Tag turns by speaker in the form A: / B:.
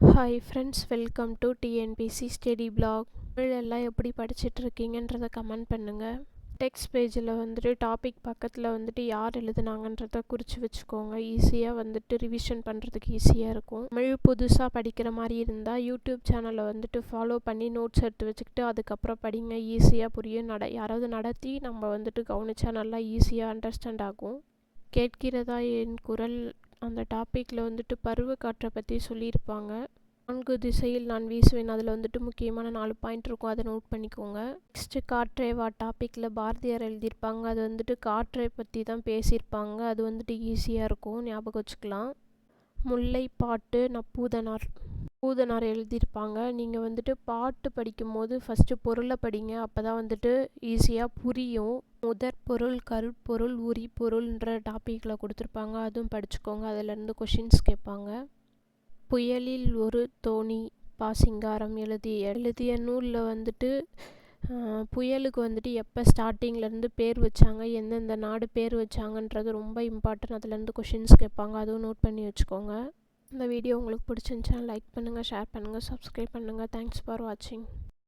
A: Hi friends welcome to TNPSC study blog எல்லாம் எப்படி படிச்சுட்டு கமெண்ட் பண்ணுங்கள் டெக்ஸ்ட் பேஜில் வந்துட்டு டாபிக் பக்கத்தில் வந்துட்டு யார் எழுதுனாங்கன்றத குறித்து வச்சுக்கோங்க. ஈஸியாக வந்துட்டு ரிவிஷன் பண்ணுறதுக்கு ஈஸியாக இருக்கும். தமிழ் புதுசாக படிக்கிற மாதிரி இருந்தால் யூடியூப் சேனலை வந்துட்டு ஃபாலோ பண்ணி நோட்ஸ் எடுத்து வச்சுக்கிட்டு அதுக்கப்புறம் படிங்க. ஈஸியாக புரியும். நட யாராவது நடத்தி நம்ம வந்துட்டு கவனிச்சா நல்லா ஈஸியாக அண்டர்ஸ்டாண்ட் ஆகும். கேட்கிறதா என் குரல் அந்த டாப்பிக்கில் வந்துட்டு பருவ காற்றை பற்றி சொல்லியிருப்பாங்க. நான்கு திசையில் நான் வீசுவேன். அதில் வந்துட்டு முக்கியமான நாலு பாயிண்ட் இருக்கும். அதை நோட் பண்ணிக்கோங்க. நெக்ஸ்ட்டு காற்றே வா டாப்பிக்கில் பாரதியார் எழுதியிருப்பாங்க. அது வந்துட்டு காற்றை பற்றி தான் பேசியிருப்பாங்க. அது வந்துட்டு ஈஸியாக இருக்கும். ஞாபகம் வச்சுக்கலாம். முல்லை பாட்டு நப்பூதனார் பூதனார் எழுதியிருப்பாங்க. நீங்கள் வந்துட்டு பாட்டு படிக்கும்போது ஃபஸ்ட்டு பொருளை படிங்க. அப்போ தான் வந்துட்டு ஈஸியாக புரியும். முதற் பொருள் கருட்பொருள் உரிப்பொருள்ன்ற டாப்பிக்கில் கொடுத்துருப்பாங்க. அதுவும் படிச்சுக்கோங்க. அதிலேருந்து கொஷின்ஸ் கேட்பாங்க. புயலில் ஒரு தோணி பாசிங்காரம் எழுதி எழுதிய நூலில் வந்துட்டு புயலுக்கு வந்துட்டு எப்போ ஸ்டார்டிங்லேருந்து பேர் வச்சாங்க எந்தெந்த நாடு பேர் வச்சாங்கன்றது ரொம்ப இம்பார்ட்டன்ட் அதுலேருந்து கொஷின்ஸ் கேட்பாங்க. அதுவும் நோட் பண்ணி வச்சுக்கோங்க. இந்த வீடியோ உங்களுக்கு பிடிச்சிருந்துச்சா லைக் பண்ணுங்கள் ஷேர் பண்ணுங்கள் சப்ஸ்கிரைப் பண்ணுங்கள் தேங்க்ஸ் ஃபார் வாட்சிங்